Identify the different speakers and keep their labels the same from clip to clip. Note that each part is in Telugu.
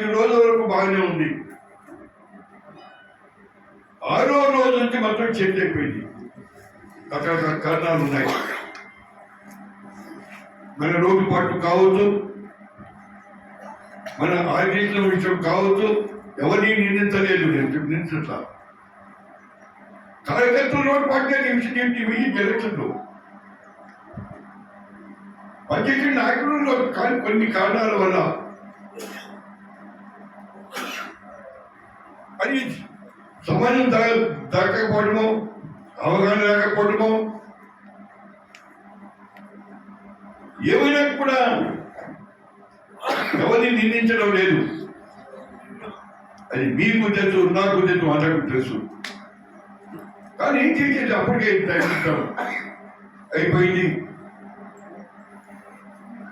Speaker 1: ఈ రోజు వరకు బాగానే ఉంది. ఆరో రోజు నుంచి మొత్తం చేంజ్ అయిపోయింది. రకరకాల కారణాలు ఉన్నాయి. మన రోడ్డు పాటు కావచ్చు మన ఆర్గనైజేషన్ విషయం కావచ్చు ఎవరిని నిందించలేదు. నేను నిందించట్లా. కార్యకర్తలు రోడ్డు పాటే నిమిషం ఈ ఎలక్షన్లో పనిచేసిన నాయకులు కానీ కొన్ని కారణాల వల్ల అది సమాజం దా- దక్కకపోవడము అవగాహన లేకపోవడము ఏమైనా కూడా ఎవరిని నిందించడం లేదు. అది మీకు తెలుసు నాకు తెలుసు అందరికీ తెలుసు. కానీ ఏం చేసేది? అప్పటికే ప్రయత్నిస్తాం అయిపోయింది.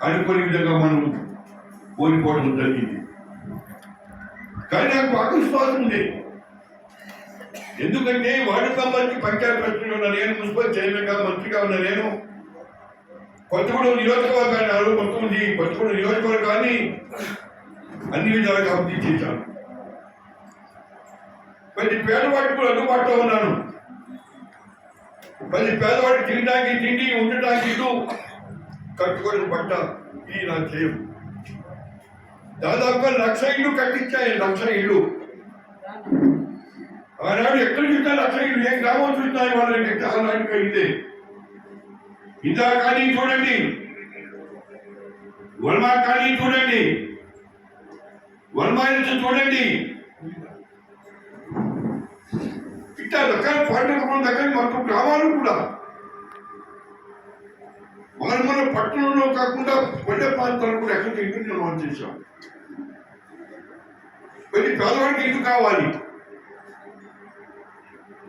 Speaker 1: అనుకోని విధంగా మనం ఓడిపోవడం జరిగింది. కానీ నాకు బాగా విశ్వాసం ఉంది. ఎందుకంటే వార్డు మంత్రి పంచాయతీ ప్రెసిడెంట్ ఉన్న నేను మున్సిపల్ చైర్మన్గా మంత్రిగా ఉన్న నేను కొత్తగూడెం నియోజకవర్గాన్ని ఆ రోజు మొత్తం ఉంది. కొత్తగూడెం నియోజకవర్గాన్ని అన్ని విధాలుగా అభివృద్ధి చేశాను. పది పేదవాడికి కూడా అందుబాటులో ఉన్నాను. పది పేదవాడికి తినడానికి తిండి ఉండటానికి ఇల్లు కట్టుకొని పట్ట ఇది నా చేయం దాదాపుగా లక్ష ఇల్లు కట్టించాయి లక్ష ఇల్లు ఆనాడు ఎక్కడ చూస్తారు అక్కడ ఇల్లు ఏ గ్రామం చూసినా వాళ్ళ విగ్రహాలు ఇదే ఇందా కానీ చూడండి. వర్మా కానీ చూడండి. వర్మా చూడండి. ఇట్లా రకాల పండుగ దగ్గర మొత్తం గ్రామాలు కూడా. మనం మన పట్టణంలో కాకుండా పల్లె ప్రాంతాలు కూడా ఎక్కడ ఇంటి నిర్మాణం చేశాం. ప్రతి పేదవాడికి ఇల్లు కావాలి.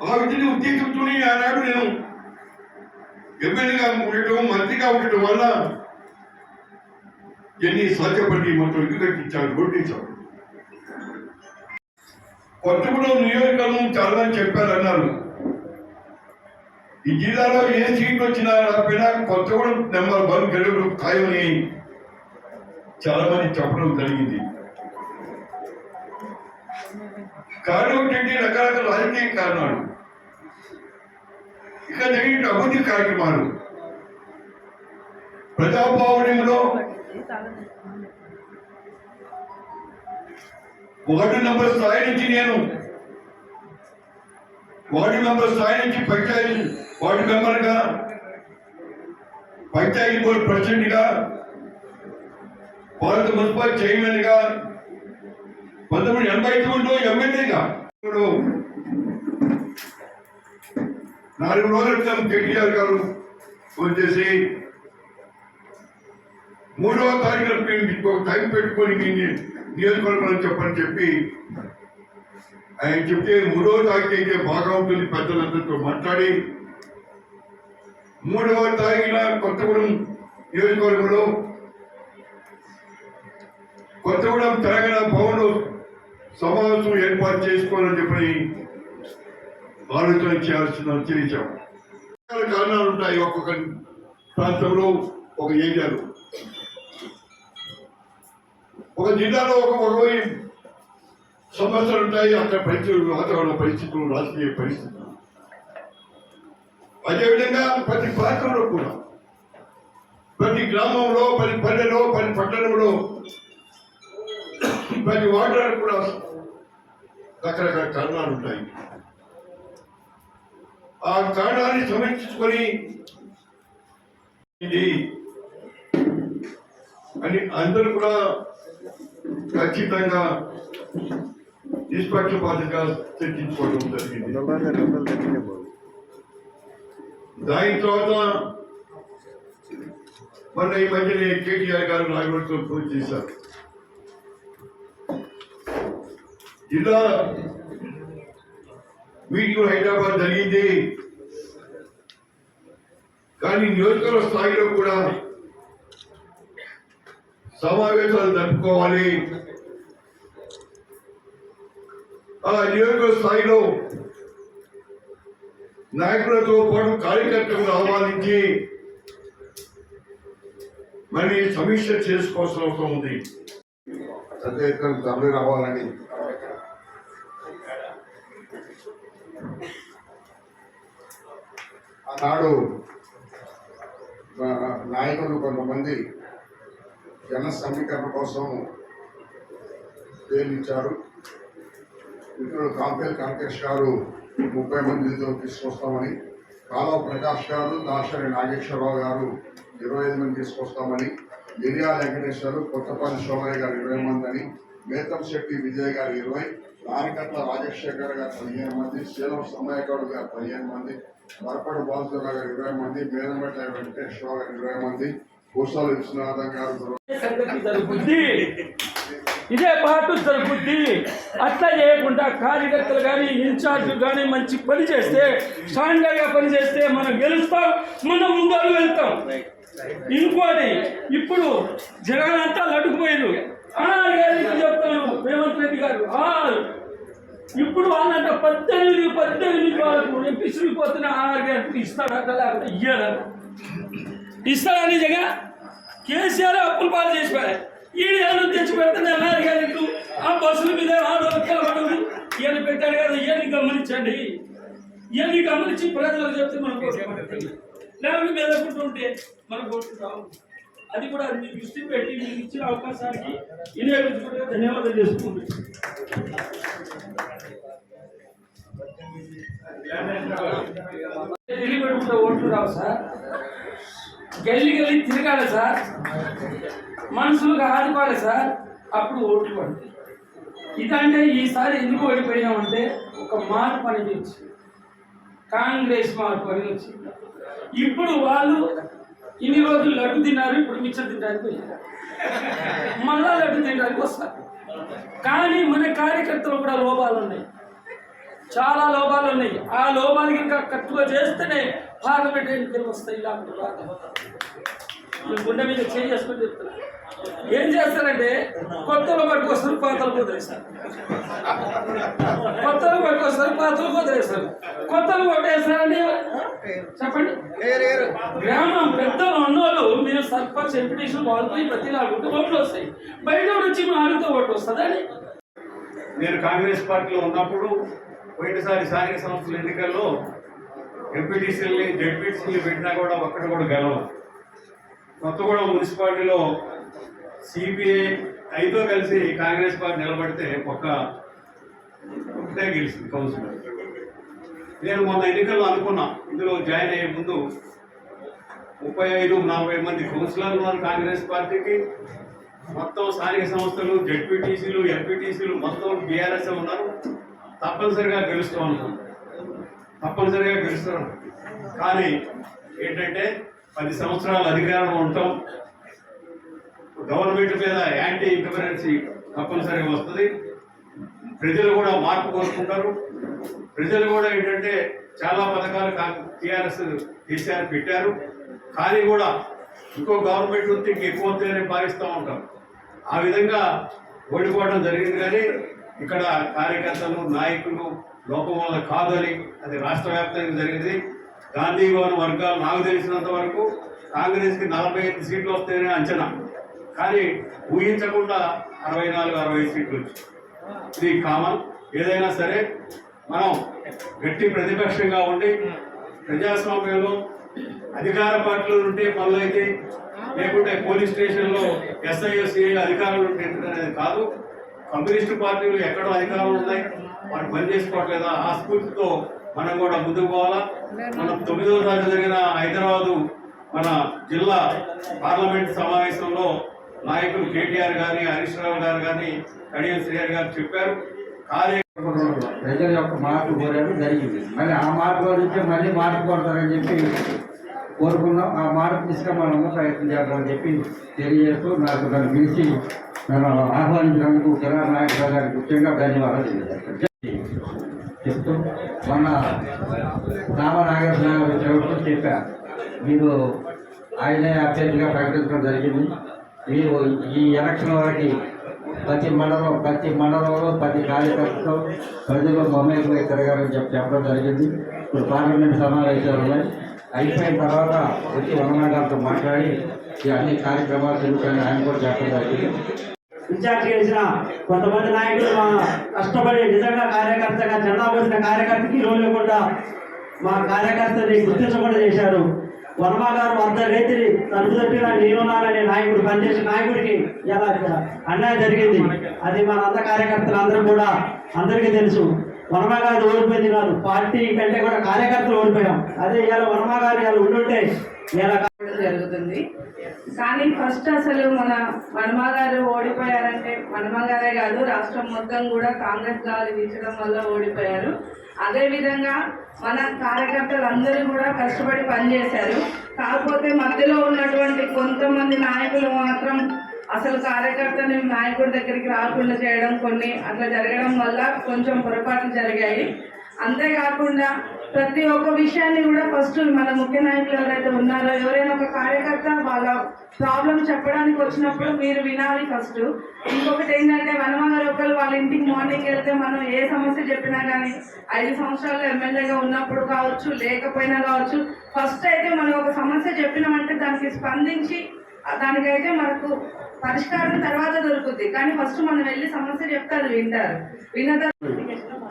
Speaker 1: ఆ విద్యని ఉద్దేశంతోనే ఆనాడు నేను ఎమ్మెల్యేగా ఉండటం మంత్రిగా ఉండటం వల్ల ఎన్ని సాధ్యపడి మొత్తం ఇల్లు కట్టించాడు కొట్టించాను కొత్తగూడెం నియోజకవర్గం చాలా మంది చెప్పారన్నారు. ఈ జిల్లాలో ఏ సీట్ వచ్చినా రాకపోయినా కొత్తగూడెం నెంబర్ వన్ గెలుపు ఖాయమని చాలా మంది చెప్పడం జరిగింది. కారణం ఏంటంటే రకరకాల రాజకీయ కారణాలు. ఇక జరిగిన అభివృద్ధి కార్యక్రమాలు. ప్రజాభావనంలో వార్డు నంబర్ స్థాయి నుంచి నేను వార్డు మెంబర్ స్థాయి నుంచి పంచాయతీ వార్డు మెంబర్గా పంచాయతీ బోర్డు ప్రెసిడెంట్గా భారత మున్సిపల్ చైర్మన్గా పంతొమ్మిది ఎనభై తొమ్మిదిలో ఎమ్మెల్యేగా నాలుగు రోజుల క్రితం కేటీఆర్ గారు ఫోన్ చేసి మూడవ తారీఖున ఒక టైం పెట్టుకొని మీ నియోజకవర్గం చెప్పని చెప్పి ఆయన చెప్తే మూడవ తారీఖు అయితే బాగా ఉంటుంది పెద్దలందరితో మాట్లాడి మూడవ తారీఖున కొత్తగూడెం నియోజకవర్గంలో కొత్తగూడెం తెలంగాణ భవన్లో సమావేశం ఏర్పాటు చేసుకోవాలని చెప్పని ఆలోచన చేయాల్సిన చేశాం. కారణాలు ఉంటాయి ఒక్కొక్క ప్రాంతంలో ఒక ఏరియాలో. ఒక జిల్లాలో ఒక ఒక సమస్యలు ఉంటాయి అక్కడ పరిస్థితులు వాతావరణ పరిస్థితులు రాజకీయ పరిస్థితులు. అదేవిధంగా ప్రతి ప్రాంతంలో కూడా ప్రతి గ్రామంలో ప్రతి పని ప్రతి వార్డులో కూడా రకరకాల కారణాలు ఉంటాయి. ఆ కారణాన్ని సమీక్షించుకొని ఇది అని అందరూ కూడా ఖచ్చితంగా నిష్పక్షపాతంగా చర్చించుకోవడం జరిగింది. దాని తర్వాత మొన్న ఈ మధ్యనే కేటీఆర్ గారు నాయకులతో ఫోన్ చేశారు. జిల్లా మీటింగ్ హైదరాబాద్ జరిగింది. కానీ నియోజకవర్గ స్థాయిలో కూడా సమావేశాలు జరుపుకోవాలి. ఆ నియోజకవర్గ స్థాయిలో నాయకులతో పాటు కార్యకర్తలను ఆహ్వానించి మరి సమీక్ష చేసుకోవాల్సిన అవసరం ఉంది.
Speaker 2: రావాలని నాడు నాయకులు కొంతమంది జన సమీకరణ కోసం తేలించారు ఇప్పుడు కాంపేల్ కాంకేష్ గారు ముప్పై మందితో తీసుకొస్తామని కాలువ ప్రకాష్ గారు దాసరి నాగేశ్వరరావు గారు ఇరవై ఐదు మంది తీసుకొస్తామని మిరియా వెంకటేశ్వరు కొత్తపల్లి శోభయ్య గారు ఇరవై మంది అని మేతం శెట్టి విజయ్ గారు ఇరవై నారకట్ల రాజశేఖర్ గారు పదిహేను మంది శీలం సమ్మయ్య గౌడ్ గారు పదిహేను మంది మరపడు బాలసురావు గారు ఇరవై మంది మేదమెట్ల వెంకటేశ్వరరావు గారు ఇరవై మంది పూసాలు విశ్వనాథం గారు
Speaker 3: ఇదే పాటు జరుగుద్ది. అట్లా చేయకుండా కార్యకర్తలు కానీ ఇన్ఛార్జ్ కానీ మంచి పని చేస్తే స్టాండర్డ్గా పని చేస్తే మనం గెలుస్తాం మనం ముందరు వెళ్తాం. ఇంకోటి ఇప్పుడు జగన్ అంతా లడుకుపోయారు ఆర్ గారికి చెప్తాను రేవంత్ రెడ్డి గారు ఇప్పుడు వాళ్ళంట పద్దెనిమిది పద్దెనిమిది వాళ్ళకు నేను పిసిరిపోతున్న ఆర్ గారికి ఇస్తాడట లేకపోతే ఇయ్యాడు? ఇస్తాడా నిజంగా కేసీఆర్ అప్పులు పాలు చేసిపోయారు ఈడు ఏదో తెచ్చి పెడుతున్నా అమెరికా ఆ బస్సుల మీద ఆడవాళ్ళు ఈయన పెట్టాడు కదా ఇవన్నీ గమనించండి. ఇవన్నీ గమనించి ప్రజలకు చెప్తే మనం కోరుకుంటాం లేకపోతే మెదకుంటుంటే మనం కోరుకుంటాం అది కూడా మీ దృష్టి పెట్టి మీకు ఇచ్చిన అవకాశానికి వినియోగించుకుంటే ధన్యవాదాలు చేసుకుంటున్నాను ఢిల్లీ పెట్టుకుంటే ఓట్లు రావు సార్. గల్లి గల్లి తిరగాలి సార్. మనుషులకు ఆడుకోవాలి సార్. అప్పుడు ఓట్లు పడతాయి. ఇదంటే ఈసారి ఎందుకు ఓడిపోయినామంటే ఒక మార్పు అనేది వచ్చింది కాంగ్రెస్ మార్పు అనేది వచ్చింది ఇప్పుడు వాళ్ళు ఇన్ని రోజులు లడ్డు తిన్నారు ఇప్పుడు మిచ్చర్ తినడానికి పోయారు మళ్ళా లడ్డు తినడానికి వస్తారు. కానీ మన కార్యకర్తలు కూడా లోపాలు ఉన్నాయి. చాలా లోపాలు ఉన్నాయి. ఆ లోపాలకి ఇంకా కట్టుగా చేస్తేనే పార్లమెంట్ ఎన్నికలు వస్తాయి ఇలాంటి గుండె మీద చేయి చేసుకొని ఏం చేస్తారంటే కొత్తలు పట్టుకొస్తారు పాతలు వదిలేస్తారు. కొత్తలు పట్టుకొస్తారు పాతలు వదిలేస్తారు. కొత్తలు కొట్టేస్తారండి చెప్పండి. గ్రామం పెద్దలు ఉన్నోళ్ళు మీరు సర్పంచ్ ఎంపీటీషన్ వాళ్ళతో ప్రతి లాగుంటే ఓట్లు వస్తాయి. బయట నుంచి మా ఆడితో ఓట్లు వస్తుందని
Speaker 4: నేను కాంగ్రెస్ పార్టీలో ఉన్నప్పుడు పోయినసారి స్థానిక సంస్థల ఎన్నికల్లో ఎంపీటీసీలని జడ్పీటీసీలు పెట్టినా కూడా ఒక్కటి కూడా గెలవం కొత్తగూడెం మున్సిపాలిటీలో సిపిఐ ఐతో కలిసి కాంగ్రెస్ పార్టీ నిలబడితే ఒక్క ఒకటే గెలిచింది కౌన్సిలర్ నేను మొన్న ఎన్నికల్లో అనుకున్నా ఇందులో జాయిన్ అయ్యే ముందు ముప్పై ఐదు నలభై మంది కౌన్సిలర్లు ఉన్నారు కాంగ్రెస్ పార్టీకి. మొత్తం స్థానిక సంస్థలు జడ్పీటీసీలు ఎంపీటీసీలు మొత్తం బీఆర్ఎస్ ఉన్నారు. తప్పనిసరిగా గెలుస్తూ ఉన్నాం తప్పనిసరిగా గెలుస్తున్నాం కానీ ఏంటంటే పది సంవత్సరాలు అధికారంలో ఉంటాం. గవర్నమెంట్ మీద యాంటీ ఇంటర్ఫరెన్సీ తప్పనిసరిగా వస్తుంది. ప్రజలు కూడా మార్పు కోరుకుంటారు. ప్రజలు కూడా ఏంటంటే చాలా పథకాలు టీఆర్ఎస్ కేసీఆర్ పెట్టారు. కానీ కూడా ఇంకో గవర్నమెంట్ వస్తే ఇంకెక్కువ వస్తాయని భావిస్తూ ఉంటాం. ఆ విధంగా ఓడిపోవడం జరిగింది కానీ ఇక్కడ కార్యకర్తలు నాయకులు లోపం వల్ల కాదని అది రాష్ట్ర వ్యాప్తంగా జరిగింది. గాంధీ భవన్ వర్గాలు నాకు తెలిసినంత వరకు కాంగ్రెస్కి నలభై ఐదు సీట్లు వస్తాయనే అంచనా. కానీ ఊహించకుండా అరవై నాలుగు అరవై సీట్లు వచ్చాయి ఇది కామన్. ఏదైనా సరే మనం గట్టి ప్రతిపక్షంగా ఉండి ప్రజాస్వామ్యంలో అధికార పార్టీలు ఉంటే పనులు అయితే లేకుంటే పోలీస్ స్టేషన్లో ఎస్ఐఎస్ఏ అధికారులు ఉంటే అనేది కాదు. కమ్యూనిస్టు పార్టీలు ఎక్కడో అధికారులు ఉన్నాయి. వారు పని చేసుకోవట్లేదా? ఆ స్ఫూర్తితో మనం కూడా ముందుకు పోవాలా? మనం తొమ్మిదవ తారీఖు జరిగిన హైదరాబాదు మన జిల్లా పార్లమెంట్ సమావేశంలో నాయకులు కేటీఆర్ గారి హరీష్ రావు గారు కానీ కడియం శ్రీహరి గారు చెప్పారు.
Speaker 5: ప్రజల యొక్క మార్పు కోరాడు జరిగింది. మళ్ళీ ఆ మార్పు గురించి మళ్ళీ మార్పు కొడతారని చెప్పి కోరుకున్నాం ఆ మార్పు దిశగా ప్రయత్నం చేద్దామని చెప్పి తెలియజేస్తూ నాకు నన్ను పిలిచి నన్ను ఆహ్వానించినందుకు జగన్ నాయక్ గారికి ముఖ్యంగా ధన్యవాదాలు చెప్తూ మొన్న రామనాగేశ్వర గారు చెబుతూ చెప్పారు. మీరు ఆయనే అభ్యర్థిగా ప్రకటించడం జరిగింది. మీరు ఈ ఎలక్షన్ వరకు ప్రతి మండలం ప్రతి మండలంలో ప్రతి కార్యకర్తతో ప్రజలు మమేకమై తిరగాలని చెప్పి చెప్పడం జరిగింది. ఇప్పుడు పార్లమెంట్ సమావేశాలు ఉన్నాయి. అయిపోయిన తర్వాత వచ్చి వనమాగారితో మాట్లాడి ఈ అన్ని కార్యక్రమాలు జరుగుతాయని ఆయన కూడా చెప్పడం జరిగింది.
Speaker 6: ఇన్ఛార్జ్ చేసిన కొంతమంది నాయకులు మా కష్టపడి నిజంగా కార్యకర్తగా జెండా పోసిన కార్యకర్తకి రోజు లేకుండా మా కార్యకర్తని గుర్తించకుండా చేశారు. వర్మ గారు అంత రైతుని తలుపు తట్టిన నేనున్నాననే నాయకుడు పనిచేసిన నాయకుడికి ఇలా అన్యాయం జరిగింది? అది మన అంత కార్యకర్తలు అందరూ కూడా అందరికీ తెలుసు. వర్మ గారు ఓడిపోయింది కాదు పార్టీ కంటే కూడా కార్యకర్తలు ఓడిపోయాం. అదే ఇవాళ వర్మ గారు ఇలా ఉండుంటే ఇలా
Speaker 7: జరుగుతుంది. కానీ ఫస్ట్ అసలు మన వర్మగారు గారు ఓడిపోయారంటే మన్మ గారే కాదు రాష్ట్రం మొత్తం కూడా కాంగ్రెస్ గాలి వీచడం వల్ల ఓడిపోయారు. అదేవిధంగా మన కార్యకర్తలు అందరూ కూడా కష్టపడి పనిచేశారు. కాకపోతే మధ్యలో ఉన్నటువంటి కొంతమంది నాయకులు మాత్రం అసలు కార్యకర్తని నాయకుడి దగ్గరికి రాకుండా చేయడం కొన్ని అట్లా జరగడం వల్ల కొంచెం పొరపాట్లు జరిగాయి. అంతేకాకుండా ప్రతి ఒక్క విషయాన్ని కూడా ఫస్ట్ మన ముఖ్య నాయకులు ఎవరైతే ఉన్నారో ఎవరైనా ఒక కార్యకర్త వాళ్ళ ప్రాబ్లం చెప్పడానికి వచ్చినప్పుడు మీరు వినాలి ఫస్ట్ ఇంకొకటి ఏంటంటే వనమగారు ఒకరు వాళ్ళ ఇంటికి మార్నింగ్ వెళ్తే మనం ఏ సమస్య చెప్పినా కానీ ఐదు సంవత్సరాలు ఎమ్మెల్యేగా ఉన్నప్పుడు కావచ్చు లేకపోయినా కావచ్చు ఫస్ట్ అయితే మనం ఒక సమస్య చెప్పినామంటే దానికి స్పందించి దానికైతే మనకు పరిష్కారం తర్వాత దొరుకుద్ది. కానీ ఫస్ట్ మనం వెళ్ళి సమస్య చెప్తే అది వింటారు. విన్న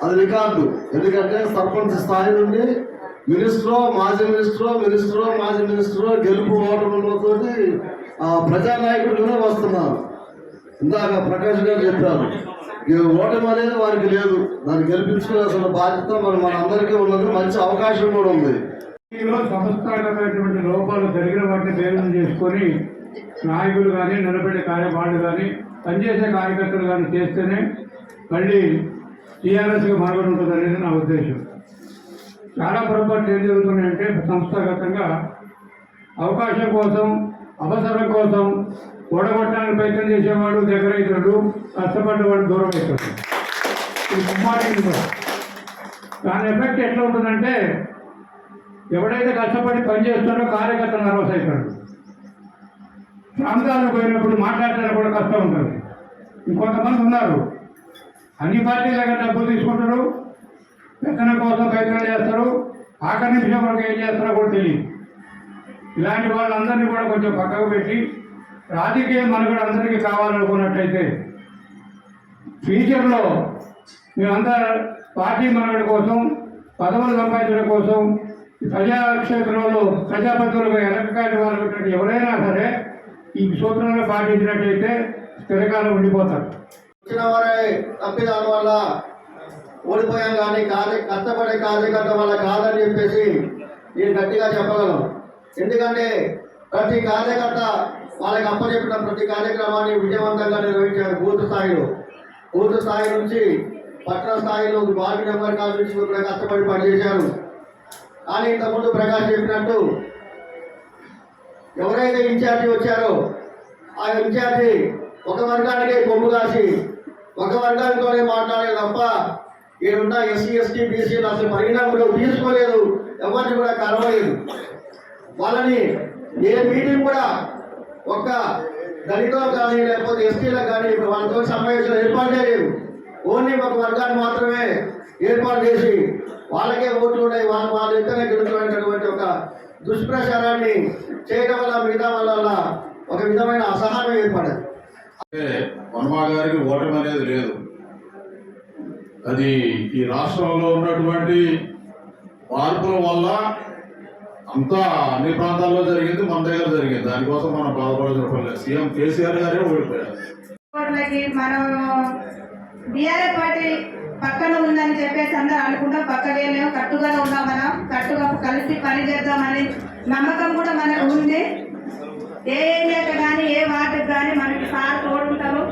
Speaker 8: అది రికార్డు. ఎందుకంటే సర్పంచ్ స్థాయి నుండి మినిస్టర్ మాజీ మినిస్టర్ మినిస్టర్ మాజీ మినిస్టర్ గెలుపు ఓటములతో ప్రజానాయకుడిగానే వస్తున్నారు. ఇందాక ప్రకాష్ గారు చెప్పారు. ఈ ఓటమి అనేది వారికి లేదు. దాన్ని గెలిపించుకోవాల్సిన బాధ్యత మరి మన అందరికీ ఉన్నది. మంచి అవకాశం కూడా ఉంది.
Speaker 9: సంస్థాగతమైనటువంటి లోపాలు జరిగిన వాటిని బేరం చేసుకొని నాయకులు కానీ నిలబడే కార్యపాళ్ళు కానీ పనిచేసే కార్యకర్తలు కానీ చేస్తేనే మళ్ళీ టీఆర్ఎస్కి మరొకటి ఉంటుంది అనేది నా ఉద్దేశం. చాలా పొరపాట్లు ఏం జరుగుతున్నాయంటే సంస్థాగతంగా అవకాశం కోసం అవసరం కోసం ఓడగొట్టడానికి ప్రయత్నం చేసేవాడు దగ్గర అవుతాడు కష్టపడ్డవాడు దూరం అవుతాడు దాని ఎఫెక్ట్ ఎట్లా ఉంటుందంటే ఎవడైతే కష్టపడి పనిచేస్తున్నాడో కార్యకర్త నర్వస్ అవుతాడు ప్రాంతాలకు పోయినప్పుడు మాట్లాడటానికి కూడా కష్టం ఉంటుంది. ఇంకొంతమంది ఉన్నారు. అన్ని పార్టీల దగ్గర డబ్బులు తీసుకుంటారు. పెత్తనం కోసం ప్రయత్నం చేస్తారు. ఆఖరి నిమిషం వరకు ఏం చేస్తారో కూడా తెలియదు. ఇలాంటి వాళ్ళందరినీ కూడా కొంచెం పక్కకు పెట్టి రాజకీయ మనుగడ అందరికీ కావాలనుకున్నట్టయితే ఫ్యూచర్లో మేమంతా పార్టీ మనుగడ కోసం పదవులు సంపాదించడం కోసం ప్రజాక్షేత్రంలో ప్రజాపతులుగా ఎలక్కాటి వాళ్ళు ఎవరైనా సరే ఈ సూత్రాలను పాటించినట్టయితే స్థిరకాలం ఉండిపోతారు.
Speaker 8: వచ్చిన వారే తప్పిదాని వల్ల ఓడిపోయాం కానీ కార్య కష్టపడే కార్యకర్త వల్ల కాదని చెప్పేసి నేను గట్టిగా చెప్పగలను. ఎందుకంటే ప్రతి కార్యకర్త వాళ్ళకి అప్పచెప్పిన ప్రతి కార్యక్రమాన్ని విజయవంతంగా నిర్వహించారు బూత్ స్థాయిలో. బూత్ స్థాయి నుంచి పట్టణ స్థాయిలో వార్డు నెంబర్ కాడ నుంచి కష్టపడి పనిచేశారు. కానీ ఇంతకుముందు ప్రకాష్ చెప్పినట్టు ఎవరైతే ఇన్ఛార్జి వచ్చారో ఆ ఇన్ఛార్జి ఒక వర్గానికే కొమ్ము కాసి ఒక వర్గానితోనే మాట్లాడే తప్ప ఈడున్న ఎస్సీ ఎస్టీ బీసీలు అసలు పరిగణనలో తీసుకోలేదు ఎవరిని కూడా కలవలేదు. వాళ్ళని ఏ మీటింగ్ కూడా ఒక్క దళితులకు కానీ లేకపోతే ఎస్టీలకు కానీ వాళ్ళతో సమావేశం ఏర్పాటు చేయలేదు ఓన్లీ ఒక వర్గాన్ని మాత్రమే ఏర్పాటు చేసి వాళ్ళకే ఓట్లు ఉన్నాయి వాళ్ళు వాళ్ళ ఇద్దరే గెలుచుకునేటటువంటి ఒక దుష్ప్రచారాన్ని చేయడం వల్ల మిగతా వల్ల ఒక విధమైన అసహనం ఏర్పడదు.
Speaker 10: అంటే హనుమా గారికి ఓటమి అనేది లేదు. అది ఈ రాష్ట్రంలో ఉన్నటువంటి మార్పుల వల్ల అంతా అన్ని ప్రాంతాల్లో జరిగింది మన దగ్గర జరిగింది. దానికోసం మనం బాధపడాల్సిన పని లేదు. సీఎం కేసీఆర్ గారే ఓడిపోయారు.
Speaker 11: మనం బీఆర్ఎస్ పార్టీ పక్కన ఉందని చెప్పేసి అందరూ అనుకుంటాం. పక్కనే లేవు కట్టుగానే ఉన్నాం మనం. కట్టుగా కలిసి పని చేద్దామని నమ్మకం కూడా మనకు ఉంది. ఏ ఏరియాకి కానీ ఏ వార్డుకి కానీ మనకి సార్ తోడుంటారు.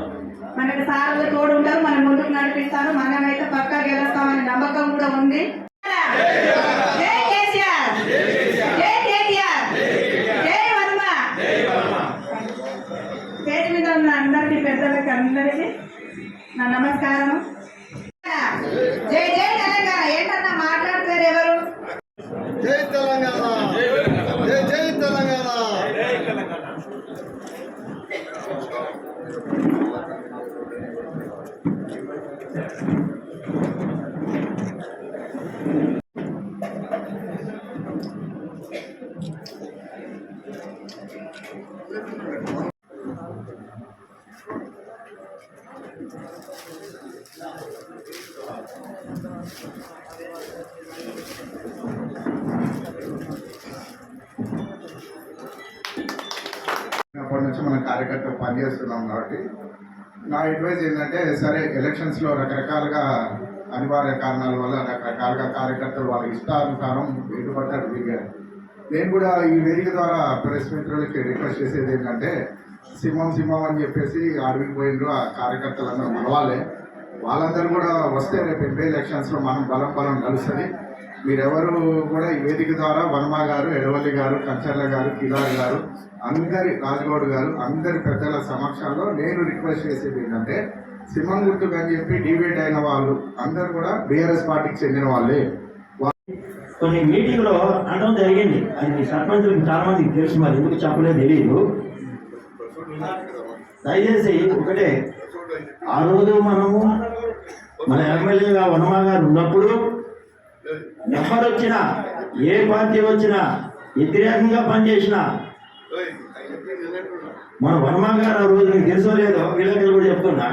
Speaker 11: మనకి సార్లు తోడు ఉంటారు మనం ముందుకు నడిపిస్తారు మనమైతే పక్కా గెలుస్తామనే నమ్మకం కూడా ఉంది. జై స్టేజ్ మీద ఉన్న అందరికీ పెద్దలకి అందరికీ నా నమస్కారం జై జై తెలంగాణ. ఏంటన్నా మాట్లాడతారు ఎవరు
Speaker 8: జై తెలంగాణ జై జై తెలంగాణ
Speaker 2: అప్పటి నుంచి మనం కార్యకర్తలు పనిచేస్తున్నాం కాబట్టి నా అడ్వైజ్ ఏంటంటే సరే ఎలక్షన్స్లో రకరకాలుగా అనివార్య కారణాల వల్ల రకరకాలుగా కార్యకర్తలు వాళ్ళ ఇష్టానుసారం ఎటుపడ్డారు దిగారు నేను కూడా ఈ వేదిక ద్వారా ప్రెస్ మిత్రులకి రిక్వెస్ట్ చేసేది ఏంటంటే సింహం సింహం అని చెప్పేసి అడవికి పోయిండ్రు ఆ కార్యకర్తలందరూ మనవాలే వాళ్ళందరూ కూడా వస్తే రేపు ఎంపీ ఎలక్షన్స్లో మనం బలం బలం కలుస్తుంది మీరెవరు కూడా ఈ వేదిక ద్వారా వర్మ గారు ఎడవల్లి గారు కంచర్ల గారు కిలార్ గారు అందరి రాజగౌడ్ గారు అందరి పెద్దల సమక్షంలో నేను రిక్వెస్ట్ చేసేది ఏంటంటే సింహం గుర్తుకు అని చెప్పి డిబేట్ అయిన వాళ్ళు అందరు కూడా బీఆర్ఎస్ పార్టీకి చెందిన వాళ్ళే.
Speaker 6: కొన్ని మీటింగ్లో అనడం జరిగింది. అది సర్పంచులకు చాలా మందికి తెలుసు మరి ఎందుకు చెప్పలేదు తెలియదు దయచేసి ఒకటే ఆ రోజు మనము మన ఎమ్మెల్యేగా వనమా గారు ఉన్నప్పుడు ఎవరు వచ్చినా ఏ పార్టీ వచ్చినా వ్యతిరేకంగా పనిచేసినా మన వర్మ గారు ఆ రోజు మీకు తెలుసో లేదో వీళ్ళకి కూడా చెప్తున్నా.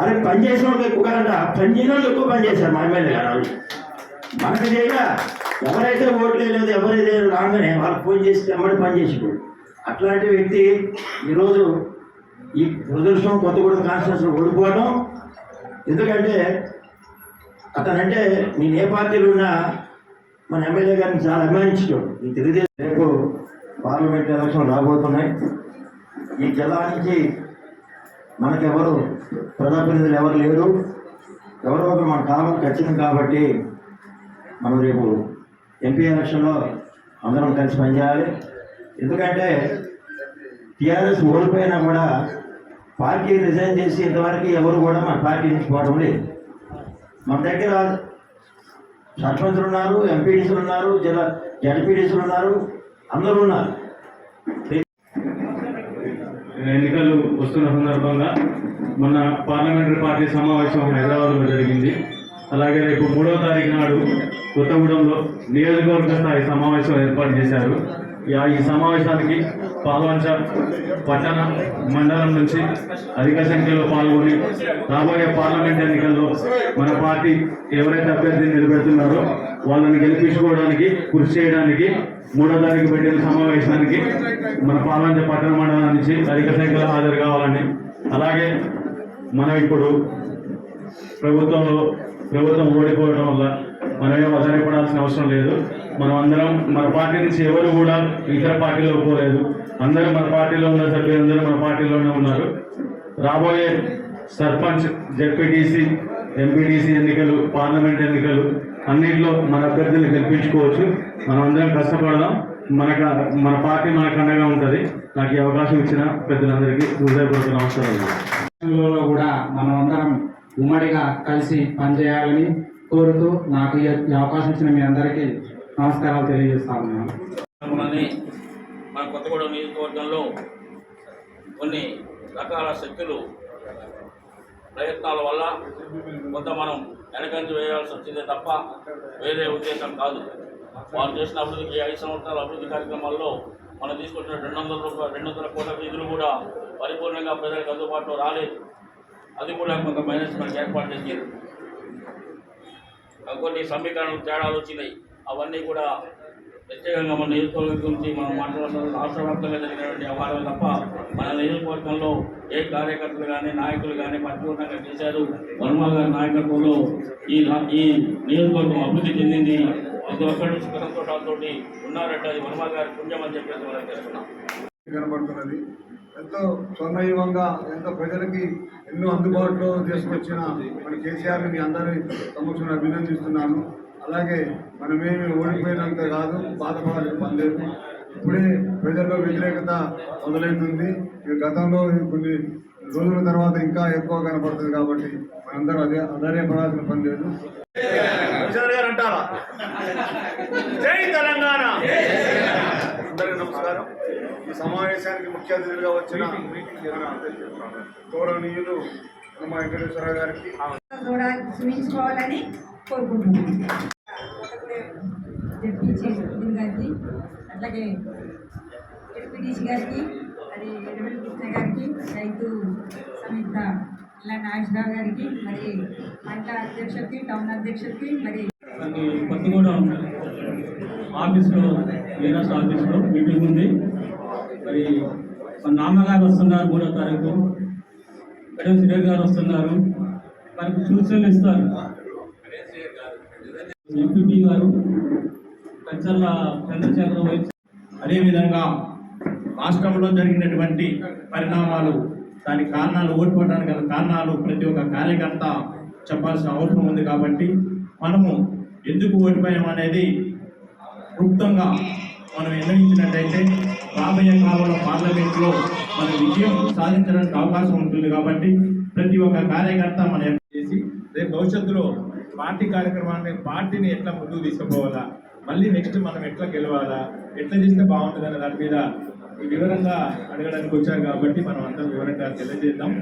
Speaker 6: అరే పని చేసిన వాళ్ళు ఎక్కువ కాదంట. పని చేయని వాళ్ళు ఎక్కువ పని చేశారు మా ఎమ్మెల్యే గారు ఆ మనకు చేయగా ఎవరైతే ఓట్లు లేదు ఎవరైతే రాగానే వాళ్ళు ఫోన్ చేసి ఎమ్మడి పని చేసిపోయి అట్లాంటి వ్యక్తి ఈరోజు ఈ ప్రదర్శనం కొత్తగూడెం కాన్స్టిట్యూన్సీలో ఓడిపోవడం ఎందుకంటే అతనంటే నేను ఏ పార్టీలో ఉన్నా మన ఎమ్మెల్యే గారిని చాలా అభిమానించడం ఈ తెలుగుదేశం పార్లమెంట్ ఎలక్షన్ రాబోతున్నాయి. ఈ జిల్లా నుంచి మనకెవరు ప్రజాప్రతినిధులు ఎవరు లేరు. ఎవరో ఒకరు మన కాలం ఖచ్చితం కాబట్టి మనం రేపు ఎంపీ ఎలక్షన్లో అందరం కలిసి పనిచేయాలి. ఎందుకంటే టీఆర్ఎస్ ఓడిపోయినా కూడా పార్టీ రిజైన్ చేసి ఇంతవరకు ఎవరు కూడా మన పార్టీ నుంచి పోవడం లేదు. మన దగ్గర సర్పంచులు ఉన్నారు ఎంపీడీసీలు ఉన్నారు జిల్లా జడ్పీడీసీలు ఉన్నారు అందరూ ఉన్నారు.
Speaker 12: ఎన్నికలు వస్తున్న సందర్భంగా మొన్న పార్లమెంటరీ పార్టీ సమావేశం హైదరాబాద్లో జరిగింది. అలాగే రేపు మూడో తారీఖు నాడు కొత్తగూడెంలో నియోజకవర్గ స్థాయి సమావేశం ఏర్పాటు చేశారు. ఈ సమావేశానికి పాల్వంచ పట్టణ మండలం నుంచి అధిక సంఖ్యలో పాల్గొని రాబోయే పార్లమెంట్ ఎన్నికల్లో మన పార్టీ ఎవరైతే అభ్యర్థిని నిలబెడుతున్నారో వాళ్ళని గెలిపించుకోవడానికి కృషి చేయడానికి మూడో తారీఖు పెట్టిన సమావేశానికి మన పాల్వంచ పట్టణ మండలం నుంచి అధిక సంఖ్యలో హాజరు కావాలని. అలాగే మనం ఇప్పుడు ప్రభుత్వంలో ప్రభుత్వం ఓడిపోవడం వల్ల మనమే ఆధారపడాల్సిన అవసరం లేదు. మనం అందరం మన పార్టీ నుంచి ఎవరు కూడా ఇతర పార్టీలో పోలేదు అందరూ మన పార్టీలో ఉన్న సభ్యులందరూ మన పార్టీలోనే ఉన్నారు. రాబోయే సర్పంచ్ జడ్పీటీసీ ఎంపీటీసీ ఎన్నికలు పార్లమెంట్ ఎన్నికలు అన్నింటిలో మన అభ్యర్థులు గెలిపించుకోవచ్చు. మనం అందరం కష్టపడదాం. మనక మన పార్టీ మనకు అండగా ఉంటుంది. నాకు ఈ అవకాశం ఇచ్చిన పెద్దలందరికీ హృదయపూర్వక నమస్కారాలు.
Speaker 5: కూడా మనం అందరం ఉమ్మడిగా కలిసి పనిచేయాలని కోరుతూ నాకు ఈ అవకాశం ఇచ్చిన మీ అందరికీ నమస్కారాలు తెలియజేస్తా ఉన్నాను.
Speaker 13: మనని మన కొత్తగూడెం నియోజకవర్గంలో కొన్ని రకాల శక్తులు ప్రయత్నాల వల్ల కొంత మనం వెనకంచి వేయాల్సి వచ్చిందే తప్ప వేరే ఉద్దేశం కాదు. వాళ్ళు చేసిన అభివృద్ధికి ఐదు సంవత్సరాల అభివృద్ధి కార్యక్రమాల్లో మనం తీసుకొచ్చిన రెండు వందల రూపాయలు రెండు వందల కోట్ల నిధులు కూడా పరిపూర్ణంగా ప్రజలకు అందుబాటులో రాలేదు. అది కూడా కొంత మేనేజ్మెంట్ ఏర్పాటు చేసింది. కొన్ని సమీకరణలు తేడాలు వచ్చినాయి. అవన్నీ కూడా ప్రత్యేకంగా మన నియోజకవర్గం గురించి మనం మాట్లాడుతున్న రాష్ట్ర వ్యాప్తంగా జరిగినటువంటి వ్యవహారం తప్ప మన నియోజకవర్గంలో ఏ కార్యకర్తలు కానీ నాయకులు కానీ పరిపూర్ణంగా చేశారు వర్మ గారి నాయకత్వంలో ఈ ఈ నియోజకవర్గం అభివృద్ధి చెందింది. ప్రతి ఒక్కరు సుఖ సంతోషాలతోటి ఉన్నారంటే అది వర్మ గారి పుణ్యం అని చెప్పేసి మనం చేస్తున్నాం.
Speaker 14: కనబడుతున్నది. ఎంతో స్వర్ణయుగంగా ఎంతో ప్రజలకి ఎన్నో అందుబాటులో తీసుకొచ్చిన మన కేసీఆర్ని మీ అందరి సమక్షంలో అభినందిస్తున్నాను. అలాగే మనమేమి ఓడిపోయినంత కాదు బాధపడాలి పనిలేదు ఇప్పుడే ప్రజల్లో వ్యతిరేకత మొదలైతుంది ఈ గతంలో కొన్ని రోజుల తర్వాత ఇంకా ఎక్కువ కనపడుతుంది కాబట్టి మనందరూ అదే ఆధారపడాల్సిన పని లేదు.
Speaker 15: అంటారా? జై తెలంగాణ! అందరికీ నమస్కారం. ఈ సమావేశానికి ముఖ్య అతిథులుగా వచ్చిన గౌరవనీయులు హనుమ వెంకటేశ్వర గారికి.
Speaker 16: కూడా చూపించుకోవాలని కోరుకుంటున్నాను. డిప్యూటీ చీఫ్ గారికి అట్లాగే గారికి అది ఎడమల కృష్ణ గారికి రైతు సమిత ఇలా నాగేశ్వరరావు గారికి మరి మండల అధ్యక్షుడికి టౌన్ మరి
Speaker 17: మనకి కొత్తగూడెం ఆఫీస్లో వీరాస్ ఆఫీస్లో మీటింగ్ ఉంది. మరి మన నాన్నగారు వస్తున్నారు మూడో తారీఖు గణేష్ రెడ్డి గారు వస్తున్నారు. మనకు సూచనలు ఇస్తారు. ఎంపీపీ గారు కంచర్ల చంద్రశేఖర వైద్య
Speaker 15: అదేవిధంగా రాష్ట్రంలో జరిగినటువంటి పరిణామాలు దాని కారణాలు ఓడిపోవడానికి గల కారణాలు ప్రతి ఒక్క కార్యకర్త చెప్పాల్సిన అవసరం ఉంది కాబట్టి మనము ఎందుకు ఓడిపోయాం అనేది క్లుప్తంగా మనం నిర్ణయించినట్టయితే రాబోయే కాలంలో పార్లమెంట్లో మన విజయం సాధించడానికి అవకాశం ఉంటుంది కాబట్టి ప్రతి ఒక్క కార్యకర్త మనం చేసి రేపు భవిష్యత్తులో పార్టీ కార్యక్రమాన్ని పార్టీని ఎట్లా ముందుకు తీసుకుపోవాలా? మళ్ళీ నెక్స్ట్ మనం ఎట్లా గెలవాలా? ఎట్లా చేస్తే బాగుంటుంది అనే దాని మీద వివరంగా అడగడానికి వచ్చారు కాబట్టి మనం అందరం వివరంగా తెలియజేద్దాం.